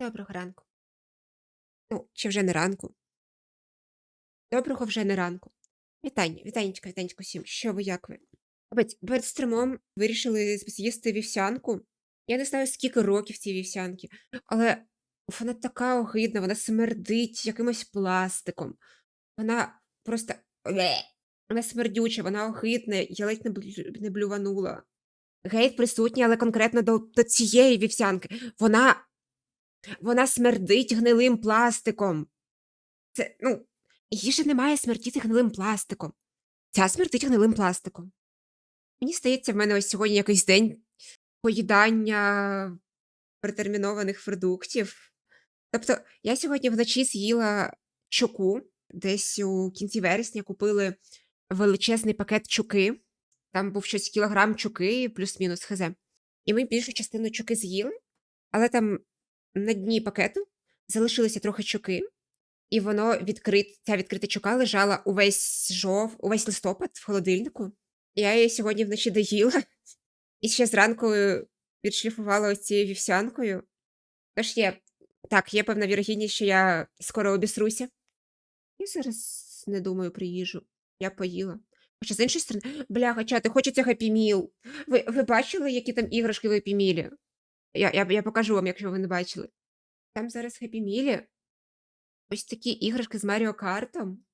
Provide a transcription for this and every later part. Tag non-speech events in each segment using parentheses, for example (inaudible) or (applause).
Доброго ранку. Ну, чи вже не ранку. Доброго вже не ранку. Вітання, вітанечка, вітанечка всім. Що ви, як ви? Капець, перед стримом вирішили з'їсти вівсянку. Я не знаю, скільки років цій вівсянки, але вона така огидна, вона смердить якимось пластиком. Вона просто. Вона смердюча, вона огидна, я ледь не, блю- не блюванула. Гейт присутній, але конкретно до, до цієї вівсянки. Вона. Вона смердить гнилим пластиком. Це, ну, їжа не має смердіти гнилим пластиком. Ця смердить гнилим пластиком. Мені здається, в мене ось сьогодні якийсь день поїдання протермінованих продуктів. Тобто, я сьогодні вночі з'їла чоку, десь у кінці вересня купили величезний пакет чуки. Там був щось кілограм чуки, плюс-мінус хз. І ми більшу частину чуки з'їли, але там на дні пакету залишилося трохи чуки, і воно відкрит, ця відкрита чука лежала увесь жов, увесь листопад в холодильнику. Я її сьогодні вночі доїла. І ще зранку відшліфувала ось цією вівсянкою. Тож є, так, є певна вірогідність, що я скоро обісруся. Я зараз не думаю про їжу. Я поїла. Хоча з іншої сторони, бляха, чати, хочеться Meal. Ви, ви бачили, які там іграшки в Meal? Я, я, я покажу вам, якщо ви не бачили. Там зараз Happy Meal ось такі іграшки з Маріо Картом.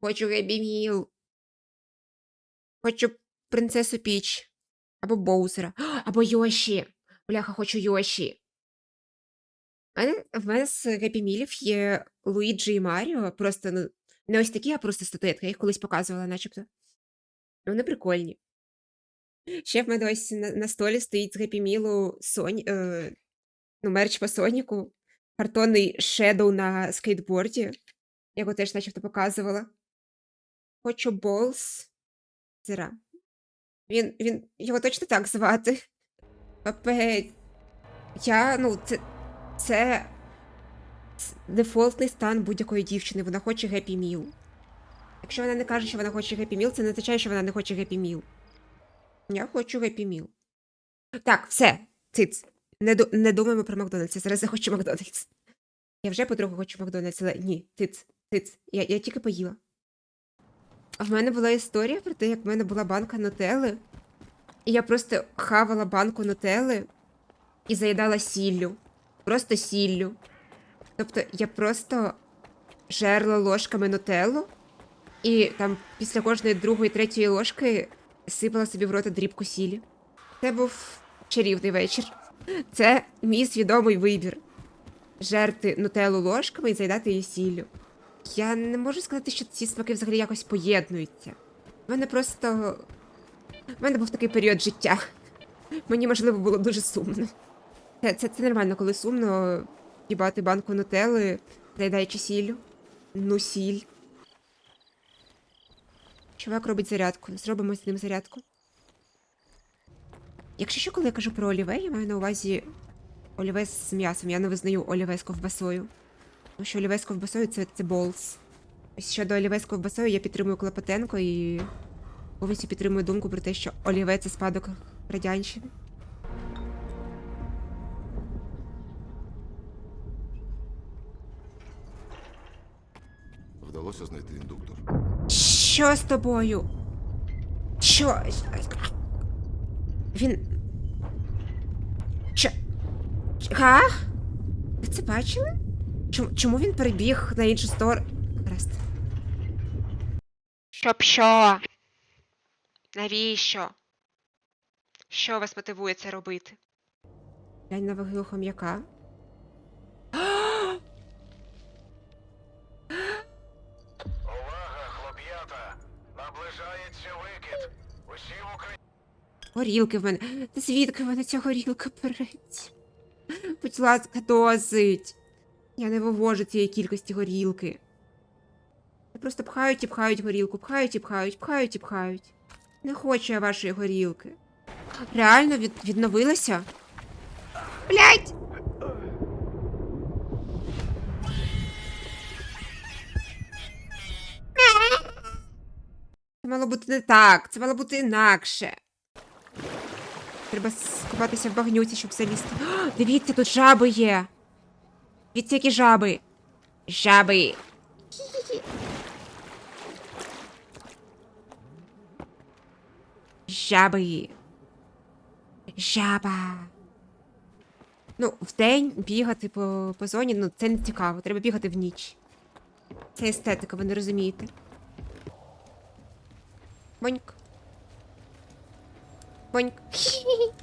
Хочу Happy Meal. Хочу принцесу Піч. Або Боузера. (gasps) Або Йоші. Бляха, хочу Йоші. В мене, з Happy Mealів є Луїджі і Маріо. Просто, ну, не ось такі, а просто статуетки. Я їх колись показувала, начебто. Вони прикольні. Ще в мене ось на, на столі стоїть з Meal Сонь, е, ну, мерч по Соніку. Картонний Shadow на скейтборді. Я теж начебто показувала. Хочу Болс. Зира. Він, він, його точно так звати. Капець. Я, ну, це, це дефолтний стан будь-якої дівчини. Вона хоче Happy Meal. Якщо вона не каже, що вона хоче Happy Meal, це не означає, що вона не хоче Happy Meal. Я хочу Meal. Так, все, циц. Не, ду- не думаємо про Макдональдс. Я зараз захочу Макдональдс. Я вже потроху хочу Макдональдс, але ні, циц, циц. Я, я тільки поїла. А в мене була історія про те, як в мене була банка нутелли, і я просто хавала банку нутелли і заїдала сіллю. Просто сіллю. Тобто я просто жерла ложками нутеллу, і там після кожної другої, третьої ложки сипала собі в рота дрібку сілі. Це був чарівний вечір. Це мій свідомий вибір. Жерти нутеллу ложками і заїдати її сіллю. Я не можу сказати, що ці смаки взагалі якось поєднуються. У мене просто. У мене був такий період життя. Мені, можливо, було дуже сумно. Це, це, це нормально, коли сумно їбати банку нутелли, заїдаючи сіллю. Ну, сіль. Чувак робить зарядку. Зробимо з ним зарядку. Якщо що, коли я кажу про оліве, я маю на увазі оліве з м'ясом. Я не визнаю оліве з ковбасою. Тому що оліве з ковбасою це, це болс. Ось щодо оліве з ковбасою я підтримую Клопотенко і повністю підтримую думку про те, що оліве це спадок радянщини. Вдалося знайти індуктор. Що з тобою? Що? Він. Що? Га? Ви це бачили? Чому, чому він перебіг на іншу сторону? Гаразд. Щоб що? Навіщо? Що вас мотивує це робити? Глянь на ваги хом'яка. Горілки в мене. Звідки в мене ця горілка береться? Будь ласка, досить. Я не вивожу цієї кількості горілки. Я просто пхають і пхають горілку, пхають і пхають, пхають і пхають. Не хочу я вашої горілки. Реально від... відновилася? Блять! Це мало бути не так, це мало бути інакше. Треба скупатися в багнюці, щоб залізти. О, дивіться, тут жаби є. Дивіться, які жаби. Жаби. Жаби. Жаба. Ну, вдень бігати по, по зоні, ну це не цікаво. Треба бігати в ніч. Це естетика, ви не розумієте. Боньк. Боньк. (laughs)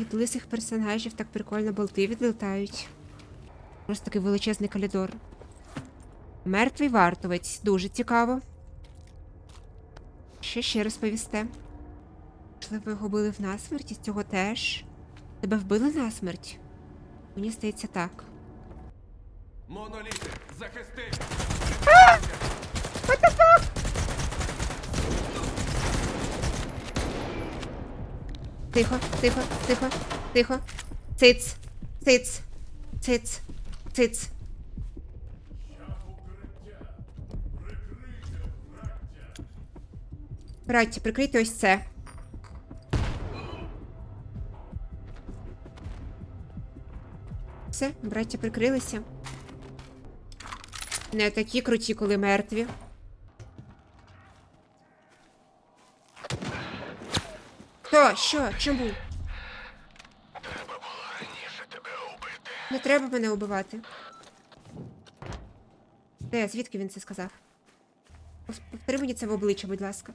Від лисих персонажів так прикольно болти відлітають. Просто такий величезний коридор. Мертвий вартовець. Дуже цікаво. Що ще розповісте? Можливо, його били в насмерть, і з цього теж. Тебе вбили насмерть? Мені здається так. Моноліти, захисти! Тихо, тихо, тихо, тихо. Циц, циц, циц, циц. Браття, прикрийте ось це. Все, браття прикрилися. Не такі круті, коли мертві. Хто? Що? Чому? Треба було раніше тебе убити. Не треба мене убивати. Де? Звідки він це сказав? Повтори мені це в обличчя, будь ласка.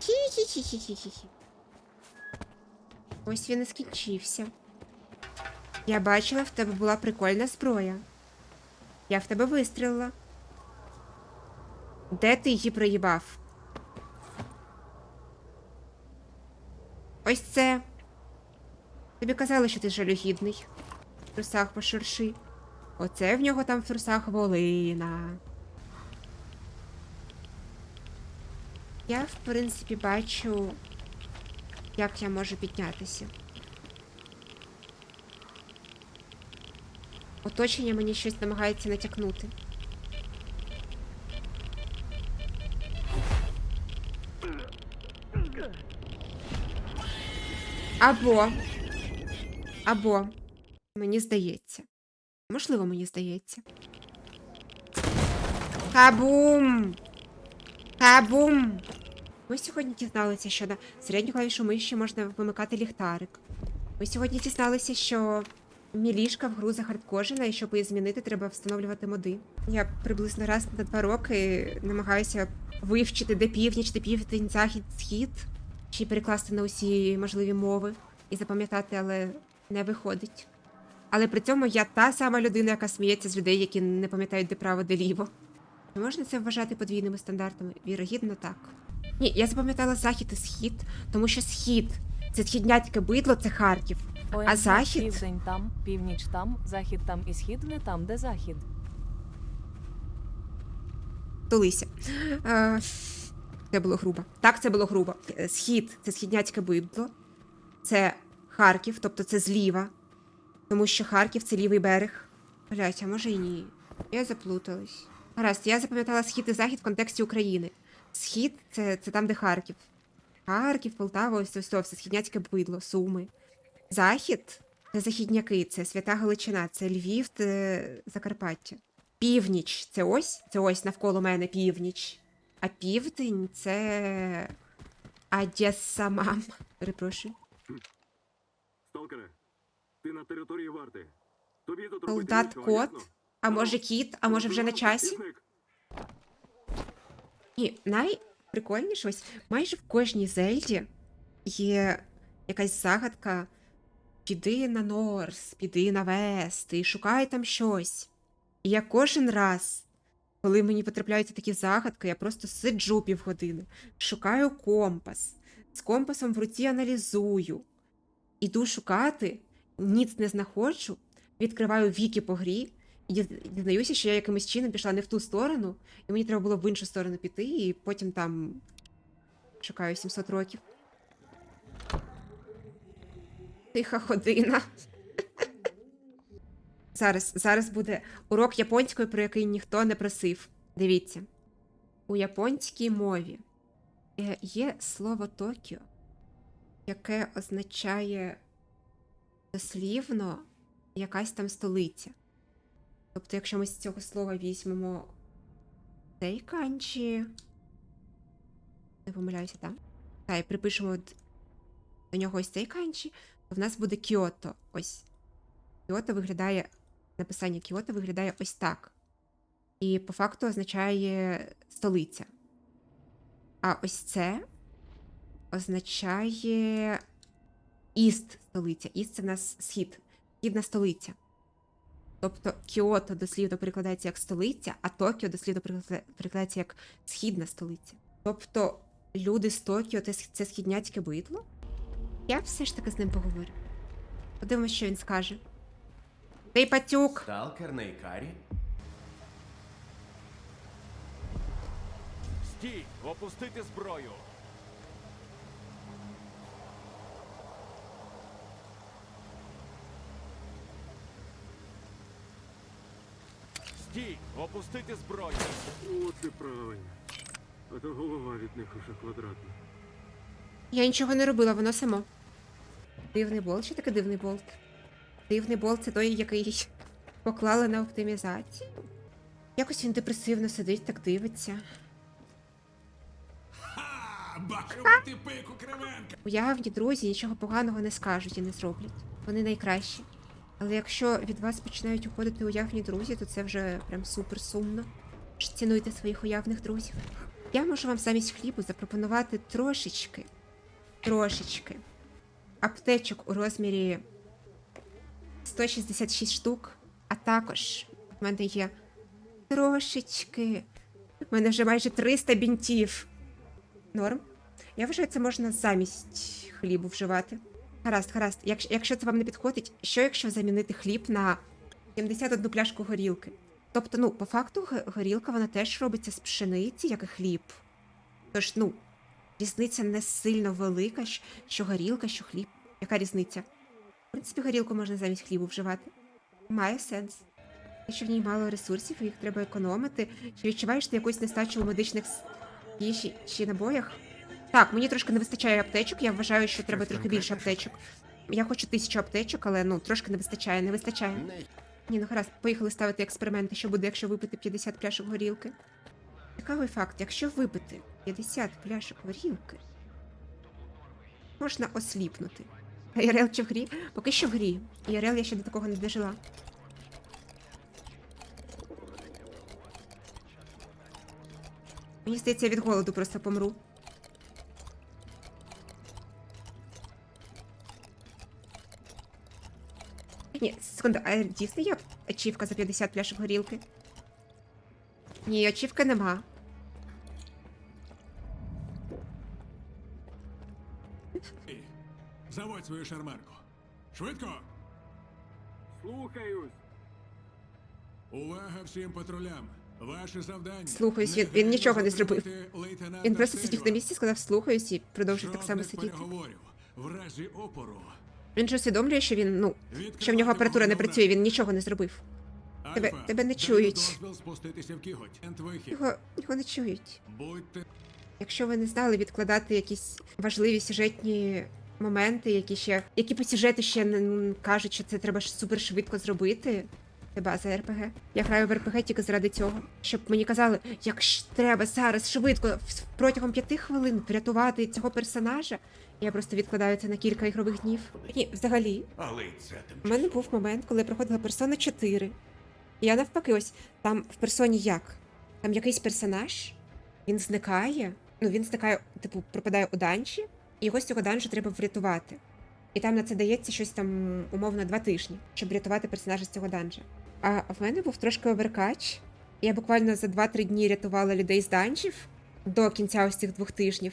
Хі-хі-хі-хі-хі-хі. Ось він і скінчився. Я бачила, в тебе була прикольна зброя. Я в тебе вистрілила. Де ти її проїбав? Ось це. Тобі казали, що ти жалюгідний. В трусах поширши. Оце в нього там в трусах волина. Я, в принципі, бачу, як я можу піднятися. Оточення мені щось намагається натякнути. Або. Або. Мені здається. Можливо, мені здається. Кабум! Кабум! Ми сьогодні дізналися, що на середню клавішу миші можна вимикати ліхтарик. Ми сьогодні дізналися, що мілішка в гру захардкожена, і щоб її змінити, треба встановлювати моди. Я приблизно раз на два роки намагаюся вивчити, де північ, де південь, захід, схід, чи перекласти на усі можливі мови і запам'ятати, але не виходить. Але при цьому я та сама людина, яка сміється з людей, які не пам'ятають, де право, де ліво. Чи можна це вважати подвійними стандартами? Вірогідно, так. Ні, я запам'ятала захід і схід, тому що схід це східняцьке бидло, це Харків. ОМЗ захід? Південь там, північ там, захід там і схід не там, де захід. Тулися. Е, це було грубо. Так, це було грубо. Е, Схід це східняцьке бидло, це Харків, тобто це зліва. Тому що Харків це лівий берег. Блять, а може і ні. Я заплуталась. Гаразд, я запам'ятала схід і захід в контексті України. Схід це, це там, де Харків. Харків, Полтава, ось ось все східняцьке бидло, Суми. Захід це західняки, це свята Галичина, це Львів, це Закарпаття. Північ це ось, це ось навколо мене північ. А південь це. Одеса, мам. Перепрошую. Сталкере, ти на території варти. Тобі тут робити Солдат нічого, кот. ясно? А може кіт, а може вже на часі? Ні, найприкольніше ось майже в кожній Зельді є якась загадка. Піди на Норс, піди на Вест і шукай там щось. І я кожен раз, коли мені потрапляються такі загадки, я просто сиджу півгодини, шукаю компас, з компасом в руці аналізую. Іду шукати, ніц не знаходжу, відкриваю віки по грі і дізнаюся, що я якимось чином пішла не в ту сторону, і мені треба було в іншу сторону піти, і потім там шукаю 700 років. Тиха година. Зараз, зараз буде урок японської, про який ніхто не просив. Дивіться. у японській мові е, є слово Токіо, яке означає дослівно якась там столиця. Тобто, якщо ми з цього слова візьмемо цей канчі, не помиляюся, так? Та, і припишемо до нього ось цей канчі, то в нас буде Кіото. Ось. Кіото виглядає, написання Кіото виглядає ось так. І по факту означає столиця. А ось це означає Іст столиця. Іст це в нас схід, східна столиця. Тобто Кіото дослівно перекладається як столиця, а Токіо дослівно перекла- перекладається як східна столиця. Тобто люди з Токіо це, східняцьке бидло? Я все ж таки з ним поговорю. Подивимось, що він скаже. Ти патюк! Сталкер на Ікарі? Стій! Опустити зброю! Стій! Опустити зброю! О, це правильно. А то голова від них уже квадратна. Я нічого не робила, воно само. Дивний болт? Що таке дивний болт? Дивний болт це той, який (laughs) поклали на оптимізацію. Якось він депресивно сидить, так дивиться. Бачив ти пику Кривенка. Уявні друзі нічого поганого не скажуть і не зроблять. Вони найкращі. Але якщо від вас починають уходити уявні друзі, то це вже прям супер сумно. Ж цінуйте своїх уявних друзів. Я можу вам замість хлібу запропонувати трошечки, трошечки аптечок у розмірі 166 штук, а також в мене є трошечки. В мене вже майже 300 бінтів. Норм? Я вважаю, це можна замість хлібу вживати. Гаразд, гаразд. Якщо, якщо це вам не підходить, що якщо замінити хліб на 71 пляшку горілки? Тобто, ну, по факту, горілка вона теж робиться з пшениці, як і хліб. Тож, ну, різниця не сильно велика, що горілка, що хліб. Яка різниця? В принципі, горілку можна замість хлібу вживати. Має сенс. Якщо в ній мало ресурсів, їх треба економити, чи відчуваєш ти якусь нестачу у медичних їжі чи набоях? Так, мені трошки не вистачає аптечок. Я вважаю, що треба трохи більше аптечок. Я хочу тисячу аптечок, але ну трошки не вистачає, не вистачає. Ні, ну гаразд, поїхали ставити експерименти, що буде, якщо випити 50 пляшок горілки. Цікавий факт, якщо випити 50 пляшок горілки, можна осліпнути. ІРЛ чи в грі? Поки що в грі. ІРЛ я ще до такого не дожила. Мені здається, я від голоду просто помру. Ні, секунду, а дійсно є ачівка за 50 пляшок горілки? Ні, ачівки нема. Свою шарманку. Швидко! Слухаюсь! Увага всім патрулям! Ваше завдання. Слухаюсь, він- він нічого не зробив. Він просто сидів на місці, сказав слухаюсь і продовжив так само сидіти. В разі опору. Він же усвідомлює, що він, ну, що в нього апаратура не працює, він нічого не зробив. Тебе- Альфа, тебе не чують. Його, його не чують. Будьте Якщо ви не знали відкладати якісь важливі сюжетні моменти, які ще які по сюжету ще не кажуть, що це треба ж супер швидко зробити. Це база РПГ. Я граю в РПГ тільки заради цього. Щоб мені казали, як ж треба зараз швидко протягом п'яти хвилин врятувати цього персонажа. Я просто відкладаю це на кілька ігрових днів. Ні, взагалі, Але це у мене був момент, коли я проходила персона 4. І я навпаки, ось там в персоні як? Там якийсь персонаж, він зникає. Ну, він зникає, типу, пропадає у данжі, і його з цього данжу треба врятувати. І там на це дається щось там умовно два тижні, щоб врятувати персонажа з цього данжа. А в мене був трошки оверкач. Я буквально за 2-3 дні рятувала людей з данжів до кінця ось цих двох тижнів.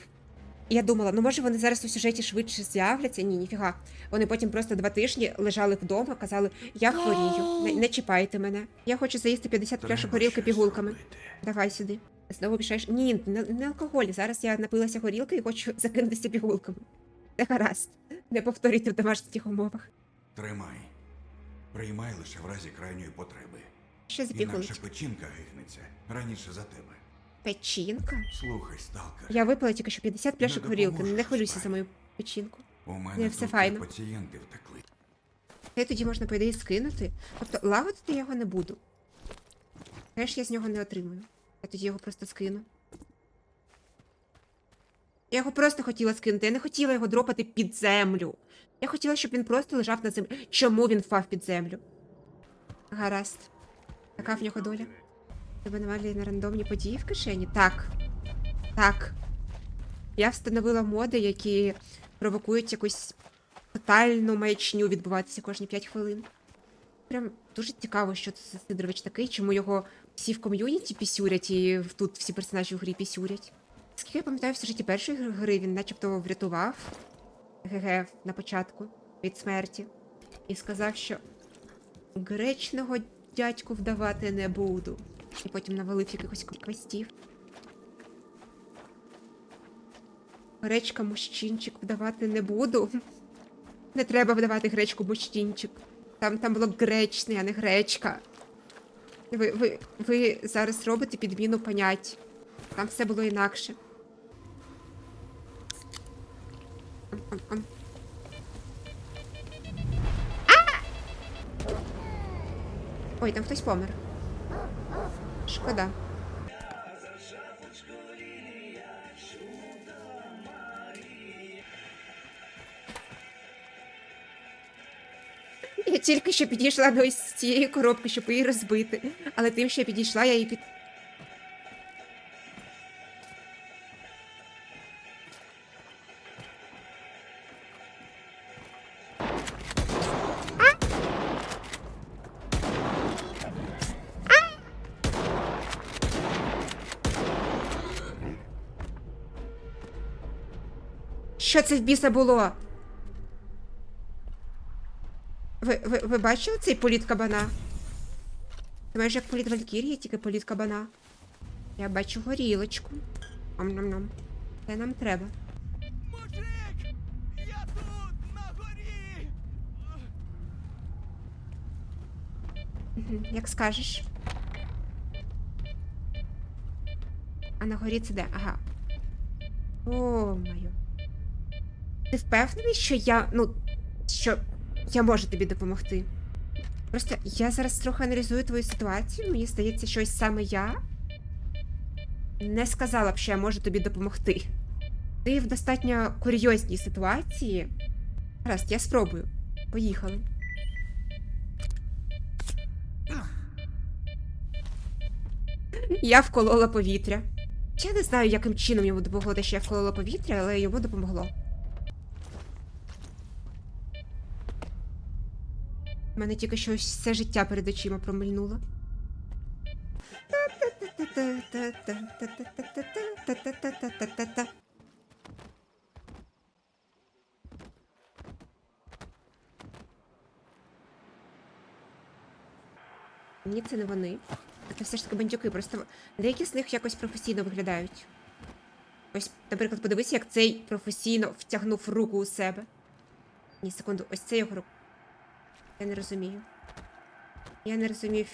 І я думала, ну може вони зараз у сюжеті швидше з'являться. Ні, ніфіга. Вони потім просто два тижні лежали вдома, казали: Я хворію, не, не чіпайте мене. Я хочу заїсти 50 пляшок горілки пігулками. Давай сюди. Знову пішаєш. Ні, не, не алкоголь. Зараз я напилася горілки і хочу (laughs) закинутися пігулками. Це гаразд. Не повторюйте в домашніх умовах. Тримай. Приймай лише в разі крайньої потреби. Що за Інакше печінка гихнеться раніше за тебе. Печінка? Слухай, сталкер. Я випила тільки що 50 пляшок горілки. Не хвилюйся за мою печінку. У мене все тут файно. пацієнти втекли. Й тоді можна, по ідеї, скинути. Тобто лагодити я його не буду. Теж я з нього не отримую. Я тоді його просто скину. Я його просто хотіла скинути. Я не хотіла його дропати під землю. Я хотіла, щоб він просто лежав на землі. Чому він впав під землю? Гаразд. Така в нього доля. Тебе навалює на рандомні події в кишені? Так. Так. Я встановила моди, які провокують якусь тотальну маячню відбуватися кожні 5 хвилин. Прям дуже цікаво, що це Сидорович такий, чому його всі в ком'юніті пісюрять і тут всі персонажі в грі пісюрять. Скільки я пам'ятаю, все житті першої гри він начебто врятував ГГ на початку від смерті і сказав, що гречного дядьку вдавати не буду. І потім навалив якихось квестів. Гречка мужчинчик вдавати не буду. (laughs) Не треба вдавати гречку мужчинчик. Там, там було гречний, а не гречка. Ви, ви, ви зараз робите підміну понять. Там все було інакше. Ой, там хтось помер. Шкода. Тільки що підійшла до ось цієї коробки, щоб її розбити. Але тим, що я підійшла, я її під. Що це в біса було? Ви, ви, ви бачили цей політ кабана? Це майже як політ Валькірії, тільки політ кабана. Я бачу горілочку. Ам-нам-нам. Це нам треба. Мужик! Я тут, на горі! Як скажеш. А на горі це де? Ага. О, моє. Ти впевнений, що я. Ну, що я можу тобі допомогти? Просто я зараз трохи аналізую твою ситуацію. Мені здається, що ось саме я не сказала б, що я можу тобі допомогти. Ти в достатньо курйозній ситуації. Гаразд, я спробую. Поїхали. Я вколола повітря. Я не знаю, яким чином йому допомогло те, що я вколола повітря, але йому допомогло. У мене тільки щось все життя перед очима промильнуло. Ні, це не вони. Це все ж таки бандюки, просто деякі з них якось професійно виглядають. Ось, наприклад, подивися, як цей професійно втягнув руку у себе. Ні, секунду, ось це його рука. Я не розумію. Я не розумію.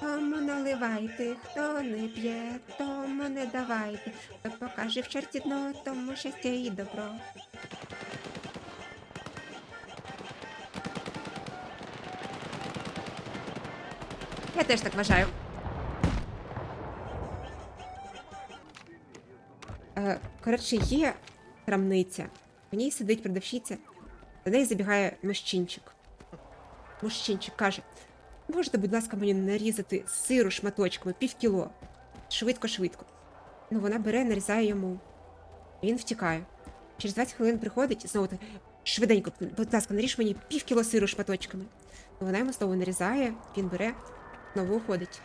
Тому наливайте, хто не п'є, тому не давайте. Хто покаже в чорті дно, тому щастя і добро. Я теж так вважаю. Коротше, є крамниця. В ній сидить продавщиця. До неї забігає мужчинчик. Мужчинчик каже: можете, будь ласка, мені нарізати сиру шматочками півкіло. Швидко-швидко. Ну, вона бере, нарізає йому. Він втікає. Через 20 хвилин приходить знову так, швиденько, будь ласка, наріж мені півкіло сиру шматочками. Ну, вона йому знову нарізає, він бере, знову уходить.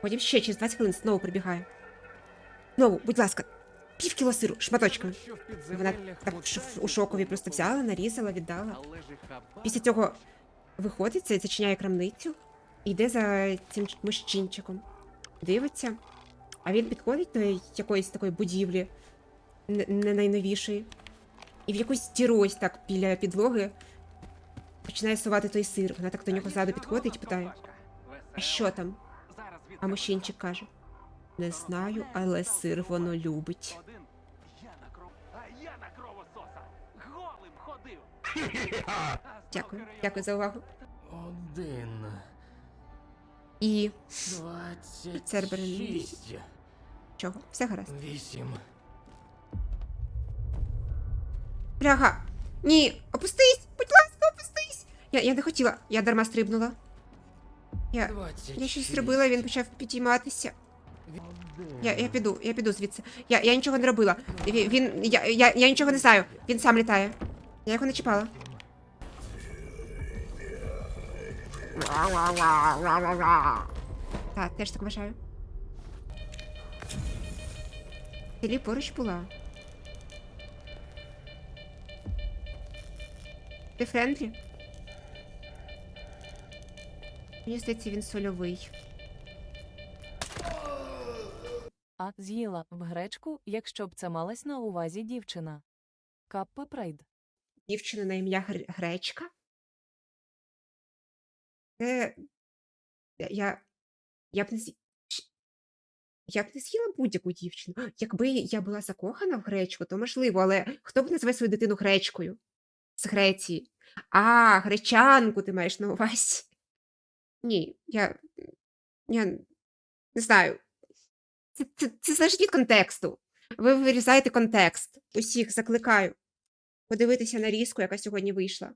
Потім ще через 20 хвилин знову прибігає. Знову, будь ласка, півкіло сиру шматочками. Вона так у шокові просто взяла, нарізала, віддала. Після цього виходить, це зачиняє крамницю і йде за цим мужчинчиком. Дивиться, а він підходить до якоїсь такої будівлі, не, найновішої. І в якусь ось так біля підлоги Починає сувати той сир. Вона так до нього ззаду підходить і питає: А що там? А мужчинчик каже: Не знаю, але сир воно любить. Я на кровососа! Голим ходив! Дякую, дякую за увагу. Один. І Двадцять. Шість. чого? Все гаразд. Вісім. Бляха! Ні, опустись! Будь ласка, опустись! Я, я не хотіла, я дарма стрибнула. Я, Двадцять. я щось шість. зробила, він почав підійматися. Я, я піду, я піду звідси. Я, я нічого не робила. Він, він я, я, я нічого не знаю. Він сам літає. Я його не чіпала. Так, теж так вважаю. Тілі поруч була. Ти френдлі? Мені здається, він сольовий. А з'їла в гречку, якщо б це малась на увазі дівчина. Каппа Прейд. Дівчина на ім'я Гр- Гречка? Це. Я- Я. Б не з'ї- Щ- Я б не з'їла будь-яку дівчину. (gasps) Якби я була закохана в гречку, то можливо, але хто б назве свою дитину гречкою? З Греції. А, гречанку ти маєш на увазі. Ні, я. Я не знаю. Це, це, це залежить від контексту. Ви вирізаєте контекст. Усіх закликаю подивитися нарізку, яка сьогодні вийшла.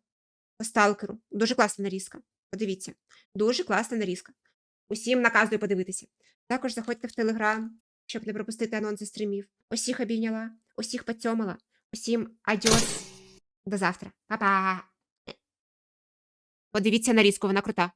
По сталкеру. Дуже класна нарізка. Подивіться. Дуже класна нарізка. Усім наказую подивитися. Також заходьте в Телеграм, щоб не пропустити анонси стрімів. Усіх обійняла, усіх поцьомала. Усім адьос. До завтра. Па-па. Подивіться нарізку, вона крута.